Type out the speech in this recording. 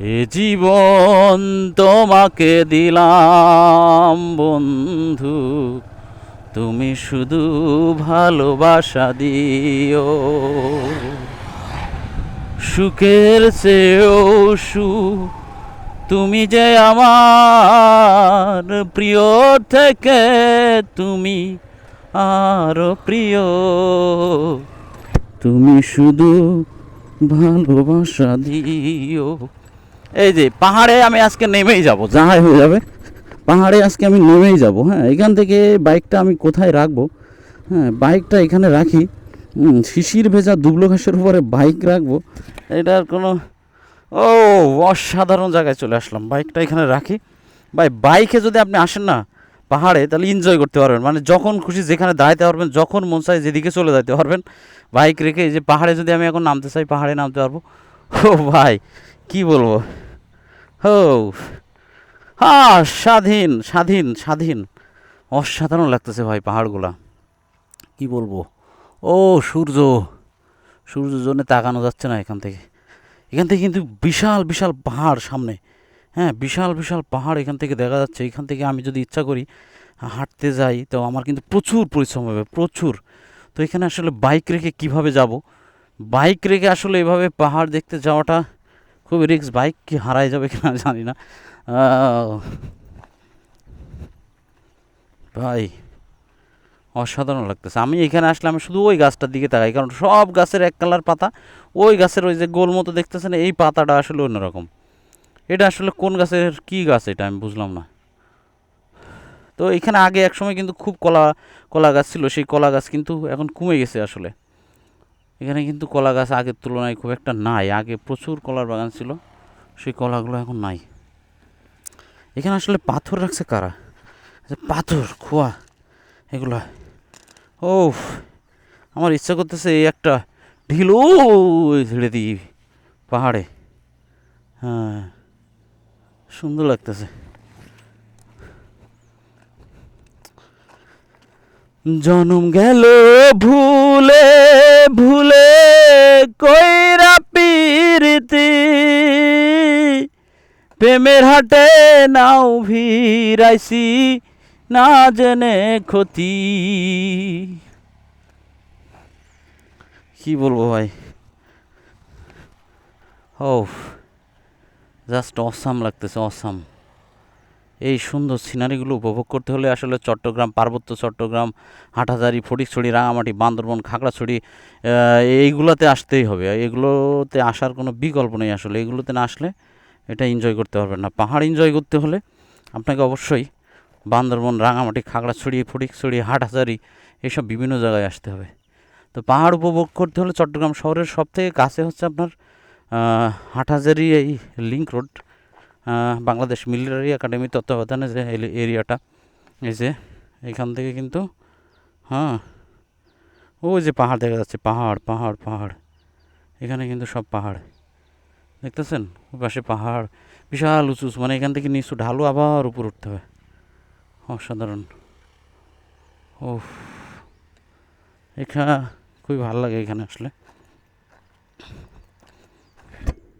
এ জীবন তোমাকে দিলাম, বন্ধু। তুমি শুধু ভালোবাসা দিও। সুখের চেয়েও সুখ, তুমি যে আমার প্রিয় থেকে তুমি আরও প্রিয়। তুমি শুধু ভালোবাসা দিও। এই যে, পাহাড়ে আমি আজকে নেমেই যাব, যাহাই হয়ে যাবে। পাহাড়ে আজকে আমি নেমেই যাব হ্যাঁ এখান থেকে বাইকটা আমি কোথায় রাখব? হ্যাঁ বাইকটা এখানে রাখি। শিশির ভেজা দুবলো ঘাসের উপরে বাইক রাখব। এটার কোনো, ও, অসাধারণ জায়গায় চলে আসলাম। বাইকটা এখানে রাখি। ভাই, বাইকে যদি আপনি আসেন না পাহাড়ে, তাহলে এনজয় করতে পারবেন। মানে যখন খুশি যেখানে দাঁড়াতে পারবেন, যখন মন চায় যেদিকে চলে যেতে পারবেন। বাইক রেখে যে পাহাড়ে যদি আমি এখন নামতে চাই, পাহাড়ে নামতে পারব। ও ভাই কি বলব? হো হ্যাঁ স্বাধীন স্বাধীন স্বাধীন। অসাধারণ লাগতেছে ভাই পাহাড়গুলা। কি বলব? ও, সূর্য। সূর্য জন্য তাকানো যাচ্ছে না এখান থেকে। এখান থেকে কিন্তু বিশাল বিশাল পাহাড় সামনে। হ্যাঁ বিশাল বিশাল পাহাড় এখান থেকে দেখা যাচ্ছে। এখান থেকে আমি যদি ইচ্ছা করি হাঁটতে যাই, তো আমার কিন্তু প্রচুর পরিশ্রম হবে, প্রচুর। তো এখানে আসলে বাইক রেখে কীভাবে যাব? বাইক রেখে আসলে এভাবে পাহাড় দেখতে যাওয়াটা খুব রিক্স বাইক কি হারাই যাবে কিনা জানি না। ভাই, অসাধারণ লাগতেছে। আমি এখানে আসলে আমি শুধু ওই গাছটার দিকে তাকাই, কারণ সব গাছের এক কালার পাতা, ওই গাছের ওই যে গোল মতো দেখতেছেন, এই পাতাটা আসলে অন্যরকম। এটা আসলে কোন গাছের কি গাছ এটা আমি বুঝলাম না। তো এখানে আগে এক সময় কিন্তু খুব কলা কলা গাছ ছিল, সেই কলা গাছ কিন্তু এখন কমে গেছে আসলে। এখানে কিন্তু কলা গাছ আগের তুলনায় খুব একটা নাই। আগে প্রচুর কলার বাগান ছিল, সেই কলাগুলো এখন নাই। এখানে আসলে পাথর রাখছে কারা? পাথর, খোয়া, এগুলো। ও আমার ইচ্ছা করতেছে এই একটা ঢিল ওই ছেড়ে দিই পাহাড়ে। হ্যাঁ সুন্দর লাগতেছে। জনম গেল ভুলে। ভুলে কইরা পিরিতি। প্রেমের হাটে নাও ভিড়াইছি, না জেনে ক্ষতি। কি বলব ভাই? ও জাস্ট অসাম লাগতেছে, অসাম। এই সুন্দর সিনারিগুলো উপভোগ করতে হলে আসলে চট্টগ্রাম, পার্বত্য চট্টগ্রাম, হাটহাজারি, ফটিকছড়ি, রাঙামাটি, বান্দরবন, খাগড়াছড়ি এইগুলোতে আসতেই হবে। এগুলোতে আসার কোনো বিকল্প নেই আসলে। এগুলোতে না আসলে এটা এনজয় করতে পারবেন না। পাহাড় এনজয় করতে হলে আপনাকে অবশ্যই বান্দরবন, রাঙামাটি, খাগড়াছড়ি, ফটিকছড়ি, হাটহাজারি এইসব বিভিন্ন জায়গায় আসতে হবে। তো পাহাড় উপভোগ করতে হলে চট্টগ্রাম শহরের সব থেকে কাছে হচ্ছে আপনার হাটহাজারি এই link road Bangladesh military academy তত্ত্বাবধানে যে এরিয়াটা, এই যে এখান থেকে কিন্তু হ্যাঁ ওই যে পাহাড় দেখা যাচ্ছে, পাহাড় পাহাড় পাহাড়, এখানে কিন্তু সব পাহাড়, দেখতেছেন? ওই পাশে পাহাড়, বিশাল উঁচু মানে এখান থেকে নিচু ঢালু আবার উপর উঠতে হবে অসাধারণ ও এখানে খুবই ভালো লাগে এখানে আসলে।